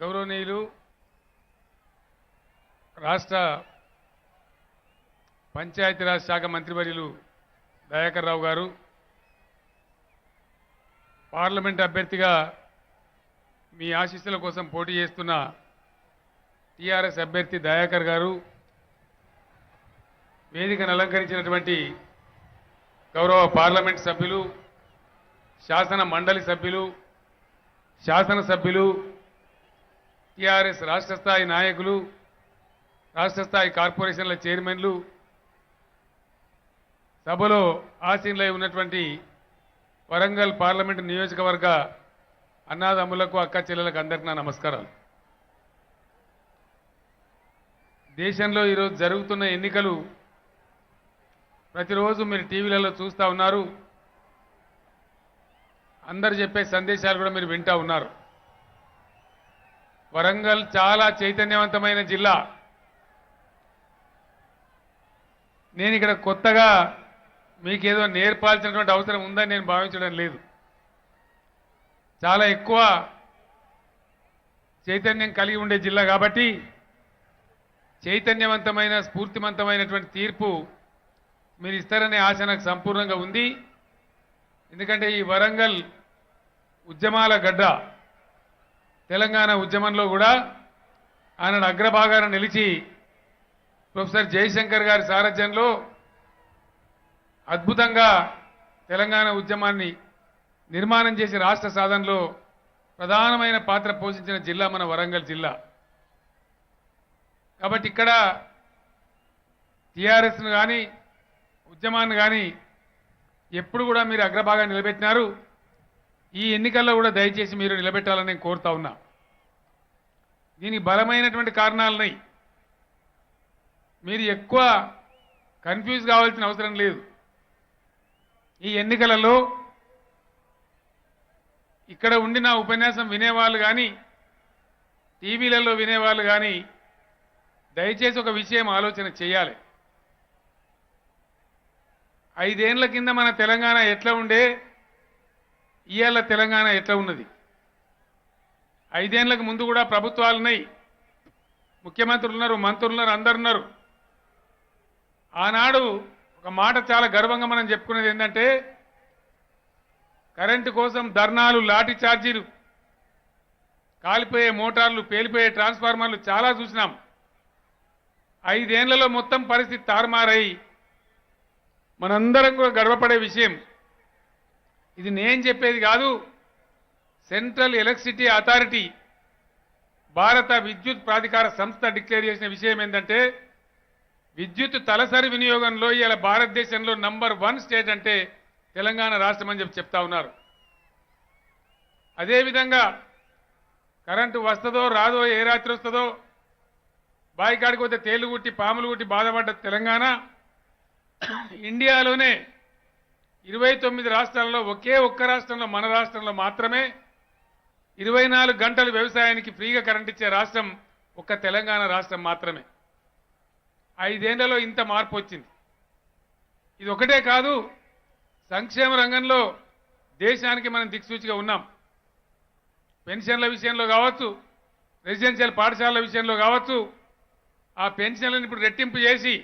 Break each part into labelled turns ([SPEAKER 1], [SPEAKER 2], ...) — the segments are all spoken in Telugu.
[SPEAKER 1] గౌరవనీయులు రాష్ట్ర పంచాయతీరాజ్ శాఖ మంత్రివర్యులు దయాకర్ రావు గారు పార్లమెంట్ అభ్యర్థిగా మీ ఆశీస్సుల కోసం పోటీ చేస్తున్న టీఆర్ఎస్ అభ్యర్థి దయాకర్ గారు వేదికను అలంకరించినటువంటి గౌరవ పార్లమెంట్ సభ్యులు శాసన మండలి సభ్యులు శాసనసభ్యులు టీఆర్ఎస్ రాష్ట్ర స్థాయి నాయకులు రాష్ట్ర స్థాయి కార్పొరేషన్ల చైర్మన్లు సభలో ఆసీనులై ఉన్నటువంటి వరంగల్ పార్లమెంటు నియోజకవర్గ అన్నాదమ్ములకు అక్క చెల్లెలకు అందరికీ నా నమస్కారాలు. దేశంలో ఈరోజు జరుగుతున్న ఎన్నికలు ప్రతిరోజు మీరు టీవీలలో చూస్తూ ఉన్నారు. అందరు చెప్పే సందేశాలు కూడా మీరు వింటా ఉన్నారు. వరంగల్ చాలా చైతన్యవంతమైన జిల్లా. నేను ఇక్కడ కొత్తగా మీకేదో నేర్పాల్సినటువంటి అవసరం ఉందని నేను భావించడం లేదు. చాలా ఎక్కువ చైతన్యం కలిగి ఉండే జిల్లా కాబట్టి చైతన్యవంతమైన స్ఫూర్తివంతమైనటువంటి తీర్పు మీరు ఇస్తారనే ఆశ నాకు సంపూర్ణంగా ఉంది. ఎందుకంటే ఈ వరంగల్ ఉద్యమాల గడ్డ తెలంగాణ ఉద్యమంలో కూడా ఆయన అగ్రభాగాన నిలిచి ప్రొఫెసర్ జయశంకర్ గారి సారథ్యంలో అద్భుతంగా తెలంగాణ ఉద్యమాన్ని నిర్మాణం చేసి రాష్ట్ర సాధనలో ప్రధానమైన పాత్ర పోషించిన జిల్లా మన వరంగల్ జిల్లా. కాబట్టి ఇక్కడ టీఆర్ఎస్ను కానీ ఉద్యమాన్ని కానీ ఎప్పుడు కూడా మీరు అగ్రభాగా నిలబెట్టినారు. ఈ ఎన్నికల్లో కూడా దయచేసి మీరు నిలబెట్టాలని నేను కోరుతా ఉన్నా. దీనికి బలమైనటువంటి కారణాలున్నాయి మీరు ఎక్కువ కన్ఫ్యూజ్ కావాల్సిన అవసరం లేదు. ఈ ఎన్నికలలో ఇక్కడ ఉండి నా ఉపన్యాసం వినేవాళ్ళు కానీ టీవీలలో వినేవాళ్ళు కానీ దయచేసి ఒక విషయం ఆలోచన చేయాలి. ఐదేండ్ల కింద మన తెలంగాణ ఎట్లా ఉండే ఇవాళ తెలంగాణ ఎట్లా ఉన్నది? ఐదేండ్లకు ముందు కూడా ప్రభుత్వాలు ఉన్నాయి. ముఖ్యమంత్రులు ఉన్నారు మంత్రులు ఉన్నారు అందరున్నారు ఆనాడు ఒక మాట చాలా గర్వంగా మనం చెప్పుకునేది ఏంటంటే కరెంటు కోసం ధర్నాలు లాఠీ ఛార్జీలు కాలిపోయే మోటార్లు పేలిపోయే ట్రాన్స్ఫార్మర్లు చాలా చూసినాం. ఐదేళ్ళలో మొత్తం పరిస్థితి తారుమారై మనందరం కూడా గర్వపడే విషయం ఇది నేను చెప్పేది కాదు. సెంట్రల్ ఎలక్ట్రిసిటీ అథారిటీ భారత విద్యుత్ ప్రాధికార సంస్థ డిక్లేర్ చేసిన విషయం ఏంటంటే విద్యుత్ తలసరి వినియోగంలో ఇలా భారతదేశంలో నంబర్ వన్ స్టేట్ అంటే తెలంగాణ రాష్ట్రం అని చెప్పి చెప్తా ఉన్నారు. అదేవిధంగా కరెంటు వస్తుందో రాదో ఏ రాత్రి వస్తుందో బాయికాడికి పోతే తేలు కుట్టి పాములు కుట్టి బాధపడ్డ తెలంగాణ ఇండియాలోనే ఇరవై తొమ్మిది రాష్ట్రాల్లో ఒకే ఒక్క రాష్ట్రంలో మన రాష్ట్రంలో మాత్రమే ఇరవై నాలుగు గంటలు వ్యవసాయానికి ఫ్రీగా కరెంట్ ఇచ్చే రాష్ట్రం ఒక్క తెలంగాణ రాష్ట్రం మాత్రమే. ఐదేళ్ళలో ఇంత మార్పు వచ్చింది. ఇది ఒకటే కాదు సంక్షేమ రంగంలో దేశానికి మనం దిక్సూచిగా ఉన్నాం. పెన్షన్ల విషయంలో కావచ్చు రెసిడెన్షియల్ పాఠశాలల విషయంలో కావచ్చు ఆ పెన్షన్లను ఇప్పుడు రెట్టింపు చేసి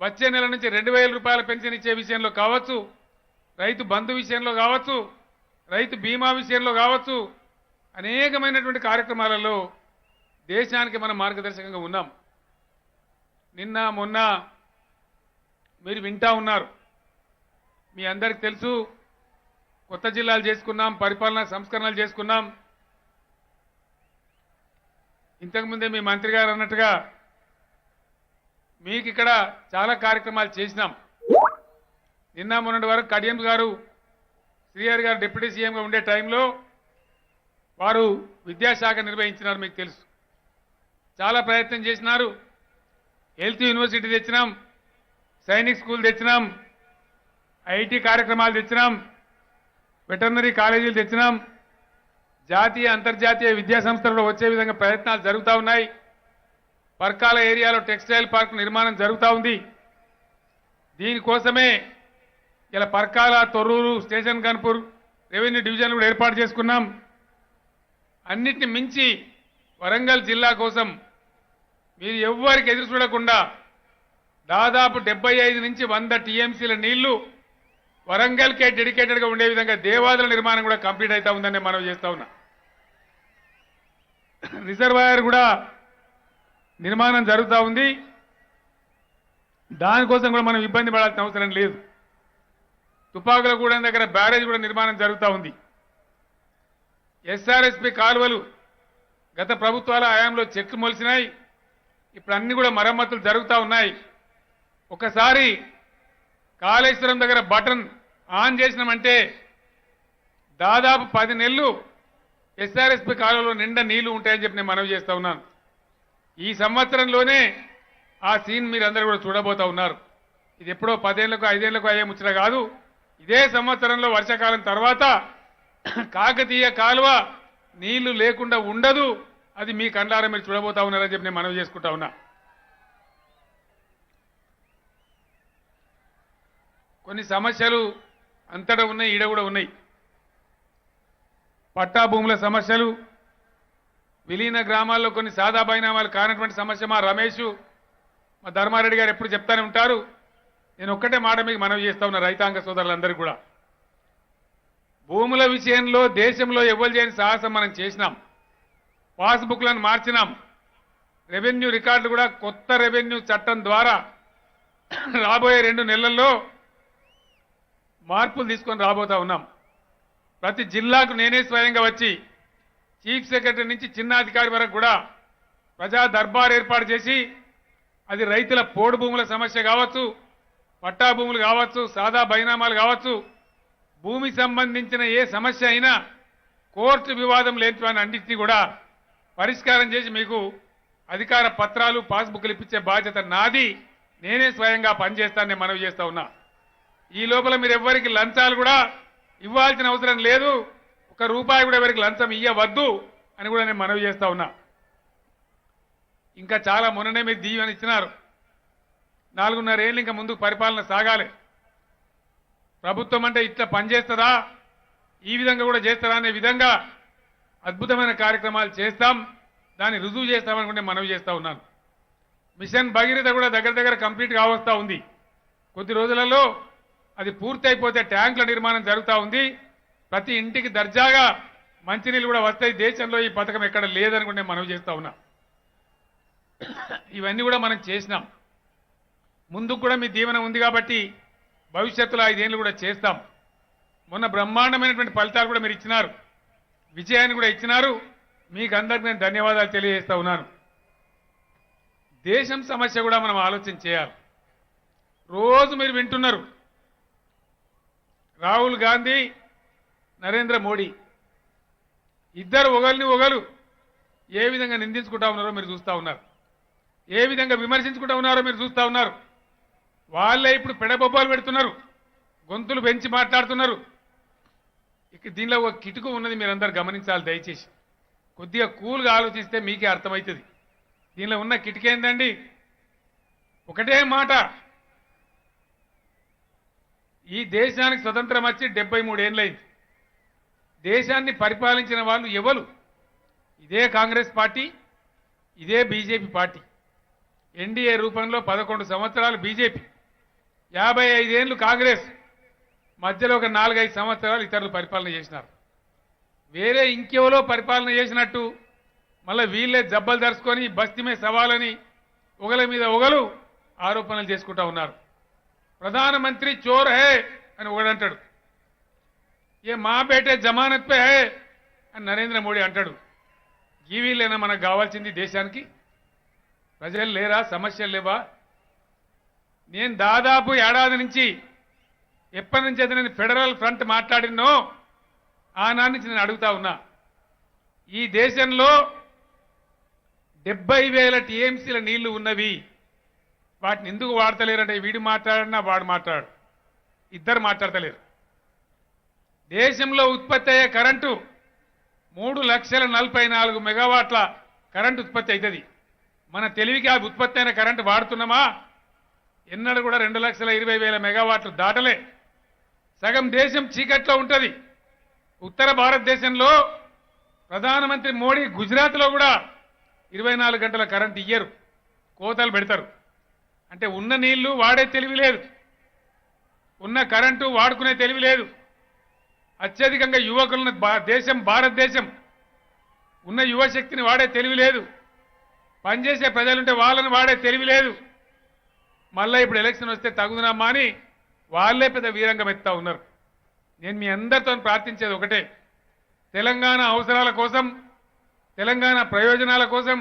[SPEAKER 1] వచ్చే నెల నుంచి రెండు వేల రూపాయల పెన్షన్ ఇచ్చే విషయంలో కావచ్చు రైతు బంధు విషయంలో కావచ్చు రైతు బీమా విషయంలో కావచ్చు అనేకమైనటువంటి కార్యక్రమాలలో దేశానికి మనం మార్గదర్శకంగా ఉన్నాం. నిన్న మొన్న మీరు వింటా ఉన్నారు. మీ అందరికి తెలుసు కొత్త జిల్లాలు చేసుకున్నాం పరిపాలనా సంస్కరణలు చేసుకున్నాం. ఇంతకుముందే మీ మంత్రి గారు అన్నట్టుగా మీకు ఇక్కడ చాలా కార్యక్రమాలు చేసినాం. నిన్న మొన్నటి వరకు కడియం గారు శ్రీహరి గారు డిప్యూటీ సీఎంగా ఉండే టైంలో వారు విద్యాశాఖ నిర్వహించినారు మీకు తెలుసు. చాలా ప్రయత్నం చేసినారు. హెల్త్ యూనివర్సిటీ తెచ్చినాం. సైనిక్ స్కూల్ తెచ్చినాం. ఐటీ కార్యక్రమాలు తెచ్చినాం. వెటర్నరీ కాలేజీలు తెచ్చినాం. జాతీయ అంతర్జాతీయ విద్యా సంస్థలలో వచ్చే విధంగా ప్రయత్నాలు జరుగుతూ ఉన్నాయి. పర్కాల ఏరియాలో టెక్స్టైల్ పార్క్ నిర్మాణం జరుగుతూ ఉంది. దీనికోసమే ఇలా Parkal Thorrur station Kanpur revenue division కూడా ఏర్పాటు చేసుకున్నాం. అన్నిటిని మించి వరంగల్ జిల్లా కోసం మీరు ఎవ్వరికి ఎదురు చూడకుండా దాదాపు డెబ్బై ఐదు నుంచి వంద టీఎంసీల నీళ్ళు వరంగల్కే డెడికేటెడ్గా ఉండే విధంగా దేవాదుల నిర్మాణం కూడా కంప్లీట్ అవుతా ఉందని మనం చేస్తా ఉన్నా. రిజర్వాయర్ కూడా నిర్మాణం జరుగుతూ ఉంది. దానికోసం కూడా మనం ఇబ్బంది పడాల్సిన అవసరం లేదు. తుపాకులగూడెం దగ్గర బ్యారేజ్ కూడా నిర్మాణం జరుగుతూ ఉంది. ఎస్ఆర్ఎస్పి కాలువలు గత ప్రభుత్వాల హయాంలో చెట్లు మొలిసినాయి. ఇప్పుడు అన్ని కూడా మరమ్మతులు జరుగుతూ ఉన్నాయి. ఒకసారి కాళేశ్వరం దగ్గర బటన్ ఆన్ చేసినామంటే దాదాపు పది నెలలు ఎస్ఆర్ఎస్పి కాలువలో నిండా నీళ్ళు ఉంటాయని చెప్పి నేను మనవి చేస్తూ ఉన్నాను. ఈ సంవత్సరంలోనే ఆ సీన్ మీరందరూ కూడా చూడబోతా ఉన్నారు. ఇది ఎప్పుడో పదేళ్ళకు ఐదేళ్ళకు అయ్యే ముచ్చట కాదు. ఇదే సంవత్సరంలో వర్షాకాలం తర్వాత కాకతీయ కాలువ నీళ్ళు లేకుండా ఉండదు. అది మీ కండ్లారా మీరు చూడబోతా ఉన్నారని చెప్పి నేను మనవి చేసుకుంటా ఉన్నా. కొన్ని సమస్యలు అంతటా ఉన్నాయి ఈడ కూడా ఉన్నాయి. పట్టా భూముల సమస్యలు విలీన గ్రామాల్లో కొన్ని సాదా బైనామాలు కానటువంటి సమస్య మా రమేష్ మా ధర్మారెడ్డి గారు ఎప్పుడు చెప్తానే ఉంటారు. నేను ఒక్కటే మాట మీకు మనవి చేస్తా ఉన్న రైతాంగ సోదరులందరూ కూడా. భూముల విషయంలో దేశంలో ఎవరు చేయని సాహసం మనం చేసినాం. పాస్బుక్లను మార్చినాం. రెవెన్యూ రికార్డులు కూడా కొత్త రెవెన్యూ చట్టం ద్వారా రాబోయే రెండు నెలల్లో మార్పులు తీసుకొని రాబోతా ఉన్నాం. ప్రతి జిల్లాకు నేనే స్వయంగా వచ్చి చీఫ్ సెక్రటరీ నుంచి చిన్న అధికారి వరకు కూడా ప్రజా దర్బార్ ఏర్పాటు చేసి అది రైతుల పోడు భూముల సమస్య కావచ్చు పట్టా భూములు కావచ్చు సాదా బైనామాలు కావచ్చు భూమి సంబంధించిన ఏ సమస్య అయినా కోర్టు వివాదం లేని అన్నింటినీ కూడా పరిష్కారం చేసి మీకు అధికార పత్రాలు పాస్బుక్లు ఇప్పించే బాధ్యత నాది. నేనే స్వయంగా పనిచేస్తానని మనవి చేస్తా ఉన్నా. ఈ లోపల మీరు ఎవ్వరికి లంచాలు కూడా ఇవ్వాల్సిన అవసరం లేదు. ఒక రూపాయి కూడా ఎవరికి లంచం ఇయ్యవద్దు అని కూడా నేను మనవి చేస్తా ఉన్నా. ఇంకా చాలా మొన్ననే మీరు దీవెనిచ్చినారు నాలుగున్నర ఏళ్ళు ఇంకా ముందుకు పరిపాలన సాగాలి. ప్రభుత్వం అంటే ఇట్లా పనిచేస్తుందా? ఈ విధంగా కూడా చేస్తారా అనే విధంగా అద్భుతమైన కార్యక్రమాలు చేస్తాం. దాన్ని రుజువు చేస్తామనుకుంటే మనవి చేస్తూ ఉన్నాను. మిషన్ భగీరథ కూడా దగ్గర దగ్గర కంప్లీట్ కావస్తా ఉంది. కొద్ది రోజులలో అది పూర్తి అయిపోతే ట్యాంకుల నిర్మాణం జరుగుతూ ఉంది. ప్రతి ఇంటికి దర్జాగా మంచినీళ్ళు కూడా వస్తాయి. దేశంలో ఈ పథకం ఎక్కడ లేదనుకుంటే మనవి చేస్తూ ఉన్నా. ఇవన్నీ కూడా మనం చేసినాం. ముందుకు కూడా మీ దీవెన ఉంది కాబట్టి భవిష్యత్తులో ఐదేళ్ళు కూడా చేస్తాం. మొన్న బ్రహ్మాండమైనటువంటి ఫలితాలు కూడా మీరు ఇచ్చినారు. విజయాన్ని కూడా ఇచ్చినారు. మీకు అందరికి నేను ధన్యవాదాలు తెలియజేస్తా ఉన్నాను. దేశం సమస్య కూడా మనం ఆలోచన చేయాలి. రోజు మీరు వింటున్నారు. రాహుల్ గాంధీ నరేంద్ర మోడీ. ఇద్దరు ఒకరిని ఒకరు ఏ విధంగా నిందించుకుంటా ఉన్నారో మీరు చూస్తూ ఉన్నారు. ఏ విధంగా విమర్శించుకుంటా ఉన్నారో మీరు చూస్తూ ఉన్నారు. వాళ్ళే ఇప్పుడు పెడబొబ్బాలు పెడుతున్నారు. గొంతులు పెంచి మాట్లాడుతున్నారు. ఇక దీనిలో ఒక కిటుకు ఉన్నది మీరందరూ గమనించాలి దయచేసి. కొద్దిగా కూల్గా ఆలోచిస్తే మీకే అర్థమవుతుంది. దీనిలో ఉన్న కిటికేందండి ఒకటే మాట. ఈ దేశానికి స్వతంత్రం వచ్చి డెబ్బై మూడేళ్ళైంది దేశాన్ని పరిపాలించిన వాళ్ళు ఎవరు? ఇదే కాంగ్రెస్ పార్టీ ఇదే బీజేపీ పార్టీ. ఎన్డీఏ రూపంలో పదకొండు సంవత్సరాలు బీజేపీ. యాభై ఐదేళ్ళు కాంగ్రెస్. మధ్యలో ఒక నాలుగైదు సంవత్సరాలు ఇతరులు పరిపాలన చేసినారు. వేరే ఇంకెవరో పరిపాలన చేసినట్టు మళ్ళీ వీళ్ళే జబ్బలు దరుచుకొని బస్తీమే సవాలని ఒకల మీద ఒకరు ఆరోపణలు చేసుకుంటా ఉన్నారు. ప్రధానమంత్రి చోర్ హే అని ఒకడంటాడు ఏ మా బేటే జమానత్ పే హే అని నరేంద్ర మోడీ అంటాడు. ఈ వీళ్ళైనా మనకు కావాల్సింది దేశానికి? ప్రజలు లేరా? సమస్యలు లేవా? నేను దాదాపు ఏడాది నుంచి ఎప్పటి నుంచి అయితే నేను ఫెడరల్ ఫ్రంట్ మాట్లాడినో ఆనాటి నుంచి నేను అడుగుతా ఉన్నా. ఈ దేశంలో డెబ్బై వేల టీఎంసీల నీళ్ళు ఉన్నవి. వాటిని ఎందుకు వాడతలేరంటే వీడు మాట్లాడినా వాడు మాట్లాడు. ఇద్దరు మాట్లాడతలేరు. దేశంలో ఉత్పత్తి అయ్యే కరెంటు మూడు లక్షల నలభై నాలుగు మెగావాట్ల కరెంటు ఉత్పత్తి అవుతుంది. మన తెలివికి ఆ ఉత్పత్తి అయిన కరెంటు వాడుతున్నామా? ఎన్నడూ కూడా రెండు లక్షల ఇరవై వేల మెగావాట్లు దాటలే. సగం దేశం చీకట్లో ఉంటుంది. ఉత్తర భారతదేశంలో ప్రధానమంత్రి మోడీ గుజరాత్లో కూడా ఇరవై నాలుగు గంటల కరెంట్ ఇయ్యరు. కోతలు పెడతారు. అంటే ఉన్న నీళ్ళు వాడే తెలివి లేదు. ఉన్న కరెంటు వాడుకునే తెలివి లేదు. అత్యధికంగా యువకులను దేశం భారతదేశం ఉన్న యువశక్తిని వాడే తెలివి లేదు. పనిచేసే ప్రజలుంటే వాళ్ళని వాడే తెలివి లేదు. మళ్ళీ ఇప్పుడు ఎలక్షన్ వస్తే తగుదనమ్మా అని వాళ్ళే పెద్ద వీరంగం ఎత్తా ఉన్నారు. నేను మీ అందరితో ప్రార్థించేది ఒకటే. తెలంగాణ అవసరాల కోసం తెలంగాణ ప్రయోజనాల కోసం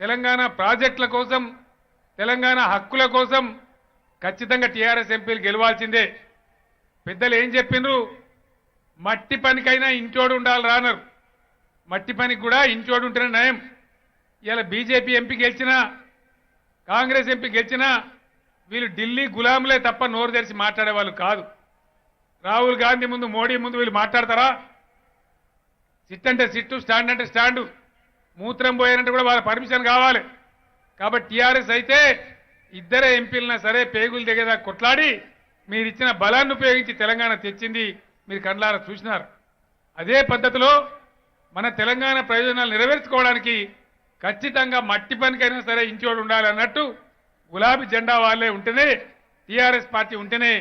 [SPEAKER 1] తెలంగాణ ప్రాజెక్టుల కోసం తెలంగాణ హక్కుల కోసం ఖచ్చితంగా టీఆర్ఎస్ ఎంపీలు గెలవాల్సిందే. పెద్దలు ఏం చెప్పిండ్రు మట్టి పనికైనా ఇంచోడు ఉండాలి రానరు. మట్టి పనికి కూడా ఇంచోడు ఉంటేనే నయం. ఇలా బీజేపీ ఎంపీ గెలిచినా కాంగ్రెస్ ఎంపీ గెలిచినా వీళ్ళు ఢిల్లీ గులాంలే తప్ప నోరు తెరిచి మాట్లాడే వాళ్ళు కాదు. రాహుల్ గాంధీ ముందు మోడీ ముందు వీళ్ళు మాట్లాడతారా? సిట్ అంటే సిట్టు స్టాండ్ అంటే స్టాండు. మూత్రం పోయారంటే కూడా వాళ్ళ పర్మిషన్ కావాలి. కాబట్టి టీఆర్ఎస్ అయితే ఇద్దరే ఎంపీలైనా సరే పేగులు దిగేదా కొట్లాడి మీరు ఇచ్చిన బలాన్ని ఉపయోగించి తెలంగాణ తెచ్చింది మీరు కండ్లారా చూసినారు. అదే పద్ధతిలో మన తెలంగాణ ప్రయోజనాలు నెరవేర్చుకోవడానికి ఖచ్చితంగా మట్టి పనికైనా సరే ఇంచోడు ఉండాలన్నట్టు గులాబీ జెండా వాళ్ళే ఉంటేనే టీఆర్ఎస్ పార్టీ ఉంటేనే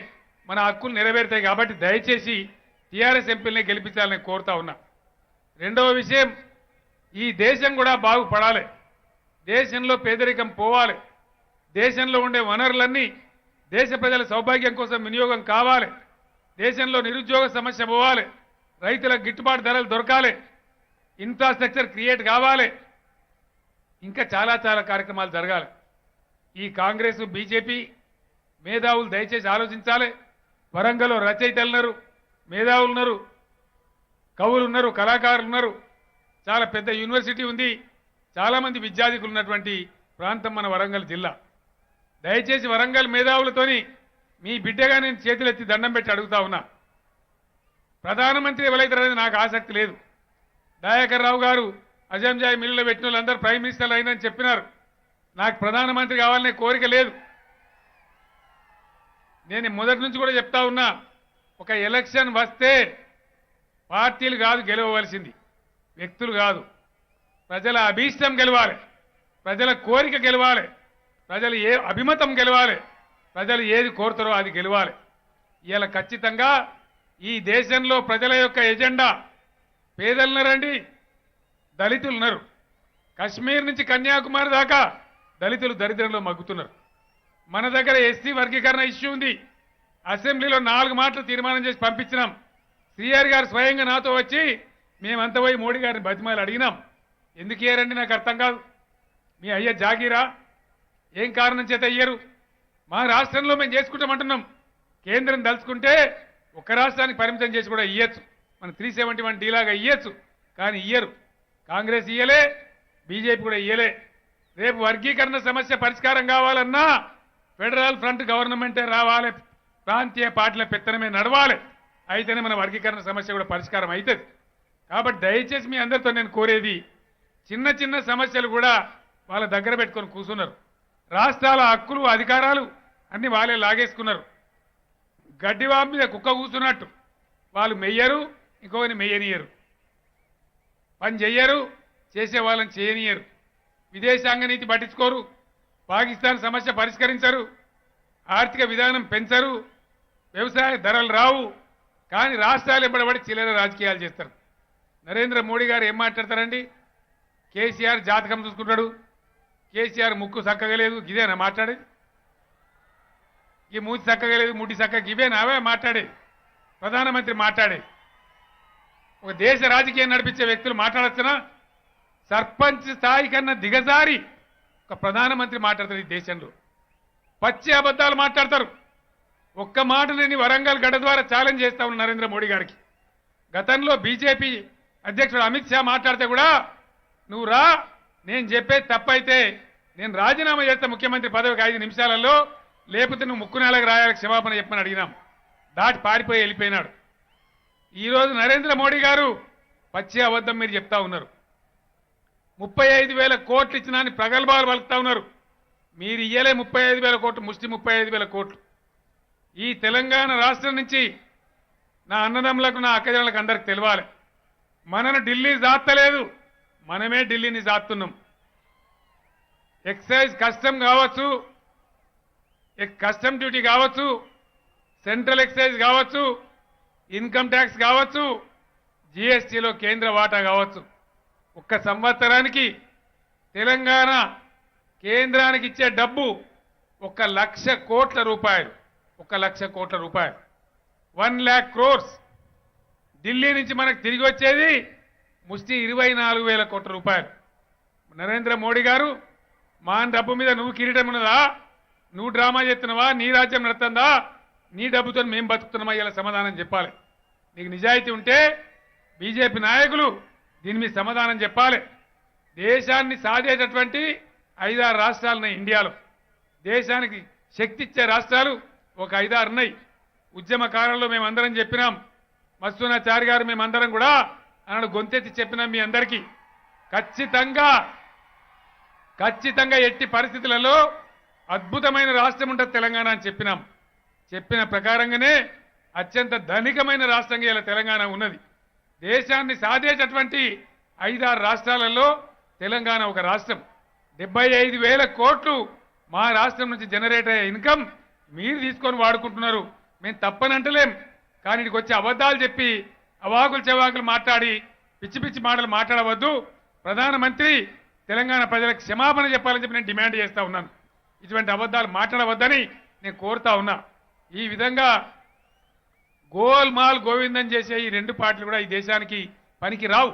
[SPEAKER 1] మన హక్కులు నెరవేరుతాయి కాబట్టి దయచేసి టీఆర్ఎస్ ఎంపీలనే గెలిపించాలని కోరుతా ఉన్నా. రెండవ విషయం ఈ దేశం కూడా బాగుపడాలి. దేశంలో పేదరికం పోవాలి. దేశంలో ఉండే వనరులన్నీ దేశ ప్రజల సౌభాగ్యం కోసం వినియోగం కావాలి. దేశంలో నిరుద్యోగ సమస్య పోవాలి. రైతులకు గిట్టుబాటు ధరలు దొరకాలి. ఇన్ఫ్రాస్ట్రక్చర్ క్రియేట్ కావాలి. ఇంకా చాలా చాలా కార్యక్రమాలు జరగాలి. ఈ కాంగ్రెస్ బీజేపీ మేధావులు దయచేసి ఆలోచించాలి. వరంగల్లో రచయితలు ఉన్నారు మేధావులు ఉన్నారు కవులు ఉన్నారు కళాకారులు ఉన్నారు చాలా పెద్ద యూనివర్సిటీ ఉంది. చాలామంది విద్యార్థికులు ఉన్నటువంటి ప్రాంతం మన వరంగల్ జిల్లా. దయచేసి వరంగల్ మేధావులతోని మీ బిడ్డగా నేను చేతులెత్తి దండం పెట్టి అడుగుతా ఉన్నా. ప్రధానమంత్రి ఎవరైతారనేది నాకు ఆసక్తి లేదు. దయాకర్ రావు గారు అజంజాయ్ మిల్లులో పెట్టిన వాళ్ళందరూ ప్రైమ్ మినిస్టర్లు అయినని చెప్పినారు. నాకు ప్రధానమంత్రి కావాలనే కోరిక లేదు. నేను మొదటి నుంచి కూడా చెప్తా ఉన్నా ఒక ఎలక్షన్ వస్తే పార్టీలు కాదు గెలవవలసింది. వ్యక్తులు కాదు. ప్రజల అభీష్టం గెలవాలి. ప్రజల కోరిక గెలవాలి. ప్రజలు ఏ అభిమతం గెలవాలి. ప్రజలు ఏది కోరుతారో అది గెలవాలి. ఇలా ఖచ్చితంగా ఈ దేశంలో ప్రజల యొక్క ఎజెండా పేదలున్నారండి దళితులున్నారు. కశ్మీర్ నుంచి కన్యాకుమారి దాకా దళితులు దరిద్రంలో మగ్గుతున్నారు. మన దగ్గర ఎస్సీ వర్గీకరణ ఇష్యూ ఉంది. అసెంబ్లీలో నాలుగు మాటలు తీర్మానం చేసి పంపించినాం. శ్రీఆర్ గారు స్వయంగా నాతో వచ్చి మేమంతా పోయి మోడీ గారిని బతిమాలు అడిగినాం. ఎందుకు ఇయ్యారండి నాకు అర్థం కాదు. మీ అయ్య జాగీరా? ఏం కారణం చేత అయ్యారు మా రాష్ట్రంలో మేము చేసుకుంటామంటున్నాం. కేంద్రం దలుచుకుంటే ఒక రాష్ట్రానికి పరిమితం చేసి కూడా ఇయ్యచ్చు. మన త్రీ సెవెంటీ వన్ డీలాగా ఇయ్యచ్చు. కానీ ఇయ్యరు. కాంగ్రెస్ ఇయ్యలే బీజేపీ కూడా ఇయ్యలే. రేపు వర్గీకరణ సమస్య పరిష్కారం కావాలన్నా ఫెడరల్ ఫ్రంట్ గవర్నమెంటే రావాలి. ప్రాంతీయ పార్టీల పెత్తనమే నడవాలి. అయితేనే మన వర్గీకరణ సమస్య కూడా పరిష్కారం అవుతుంది కాబట్టి దయచేసి మీ అందరితో నేను కోరేది చిన్న చిన్న సమస్యలు కూడా వాళ్ళ దగ్గర పెట్టుకొని కూర్చున్నారు. రాష్ట్రాల హక్కులు అధికారాలు అన్ని వాళ్ళే లాగేసుకున్నారు. గడ్డివాం మీద కుక్క కూర్చున్నట్టు. వాళ్ళు మెయ్యరు ఇంకొకరిని మెయ్యనియరు. పని చెయ్యరు చేసే వాళ్ళని చేయనియరు. విదేశాంగ నీతి పట్టించుకోరు. పాకిస్తాన్ సమస్య పరిష్కరించరు. ఆర్థిక విధానం పెంచరు. వ్యవసాయ ధరలు రావు. కానీ రాష్ట్రాలు ఎప్పటిబడి చిల్లర రాజకీయాలు చేస్తారు. నరేంద్ర మోడీ గారు ఏం మాట్లాడతారండి? కేసీఆర్ జాతకం చూసుకుంటాడు. కేసీఆర్ ముక్కు సక్కగలేదు గిదేనా ఇదేనా మాట్లాడేది ఈ మూతి చక్కగా లేదు. ముడి చక్కగా ఇవేనా అవే మాట్లాడేది ప్రధానమంత్రి మాట్లాడేది ఒక దేశ రాజకీయం నడిపించే వ్యక్తులు మాట్లాడచ్చునా? సర్పంచ్ స్థాయి కన్నా దిగజారి ఒక ప్రధానమంత్రి మాట్లాడతారు ఈ దేశంలో. పచ్చి అబద్ధాలు మాట్లాడతారు. ఒక్క మాట లేని వరంగల్ గడ ద్వారా ఛాలెంజ్ చేస్తా నరేంద్ర మోడీ గారికి. గతంలో బీజేపీ అధ్యక్షుడు అమిత్ షా మాట్లాడితే కూడా నువ్వు రా నేను చెప్పేది తప్పైతే నేను రాజీనామా చేస్తా ముఖ్యమంత్రి పదవికి ఐదు నిమిషాలలో లేకపోతే నువ్వు ముక్కు నెలకు రాయాలి క్షమాపణ చెప్పమని అడిగినాం. దాటి పారిపోయి వెళ్ళిపోయినాడు. ఈరోజు నరేంద్ర మోడీ గారు పచ్చి అబద్ధం మీరు చెప్తా ఉన్నారు. ముప్పై ఐదు వేల కోట్లు ఇచ్చినా అని ప్రగల్భాలు పలుకుతా ఉన్నారు. మీరు ఇయ్యలే ముప్పై ఐదు వేల కోట్లు ముష్టి ముప్పై ఐదు వేల కోట్లు. ఈ తెలంగాణ రాష్ట్రం నుంచి నా అన్నదమ్ములకు నా అక్కజనులకు అందరికి తెలియాలి మనను ఢిల్లీ జాత్తలేదు మనమే ఢిల్లీని జాతున్నాం ఎక్సైజ్ కస్టమ్ కావచ్చు కస్టమ్ డ్యూటీ కావచ్చు సెంట్రల్ ఎక్సైజ్ కావచ్చు ఇన్కమ్ ట్యాక్స్ కావచ్చు జీఎస్టీలో కేంద్ర వాటా కావచ్చు. ఒక్క సంవత్సరానికి తెలంగాణ కేంద్రానికి ఇచ్చే డబ్బు ఒక లక్ష కోట్ల రూపాయలు. ఒక లక్ష కోట్ల రూపాయలు. వన్ ల్యాక్ క్రోర్స్. ఢిల్లీ నుంచి మనకు తిరిగి వచ్చేది ముష్టి ఇరవై నాలుగు వేల కోట్ల రూపాయలు. నరేంద్ర మోడీ గారు మా డబ్బు మీద నువ్వు కిరీటం ఉన్నదా? నువ్వు డ్రామా చేస్తున్నావా? నీ రాజ్యం నడుతుందా నీ డబ్బుతో మేము బతుకుతున్నామా? ఇలా సమాధానం చెప్పాలి. నీకు నిజాయితీ ఉంటే బీజేపీ నాయకులు దీని మీద సమాధానం చెప్పాలి. దేశాన్ని సాధేటటువంటి ఐదారు రాష్ట్రాలు ఉన్నాయి ఇండియాలో. దేశానికి శక్తి ఇచ్చే రాష్ట్రాలు ఒక ఐదారు ఉన్నాయి. ఉద్యమకాలంలో మేమందరం చెప్పినాం. మత్స్యనాచారి గారు మేమందరం కూడా అన్నాడు గొంతెత్తి చెప్పినాం మీ అందరికీ. ఖచ్చితంగా ఖచ్చితంగా ఎట్టి పరిస్థితులలో అద్భుతమైన రాష్ట్రం ఉంటుంది తెలంగాణ అని చెప్పినాం. చెప్పిన ప్రకారంగానే అత్యంత ధనికమైన రాష్ట్రంగా ఇలా తెలంగాణ ఉన్నది. దేశాన్ని సాధేటటువంటి ఐదారు రాష్ట్రాలలో తెలంగాణ ఒక రాష్ట్రం. డెబ్బై ఐదు వేల కోట్లు మా రాష్ట్రం నుంచి జనరేట్ అయ్యే ఇన్కమ్ మీరు తీసుకొని వాడుకుంటున్నారు. మేము తప్పనంటలేం కానీ ఇక్కడికి వచ్చి అబద్ధాలు చెప్పి అవాకులు చెవాకులు మాట్లాడి పిచ్చి పిచ్చి మాటలు మాట్లాడవద్దు. ప్రధానమంత్రి తెలంగాణ ప్రజలకు క్షమాపణ చెప్పాలని చెప్పి నేను డిమాండ్ చేస్తా ఉన్నాను. ఇటువంటి అబద్ధాలు మాట్లాడవద్దని నేను కోరుతా ఉన్నా. ఈ విధంగా గోల్మాల్ గోవిందం చేసే ఈ రెండు పార్టీలు కూడా ఈ దేశానికి పనికి రావు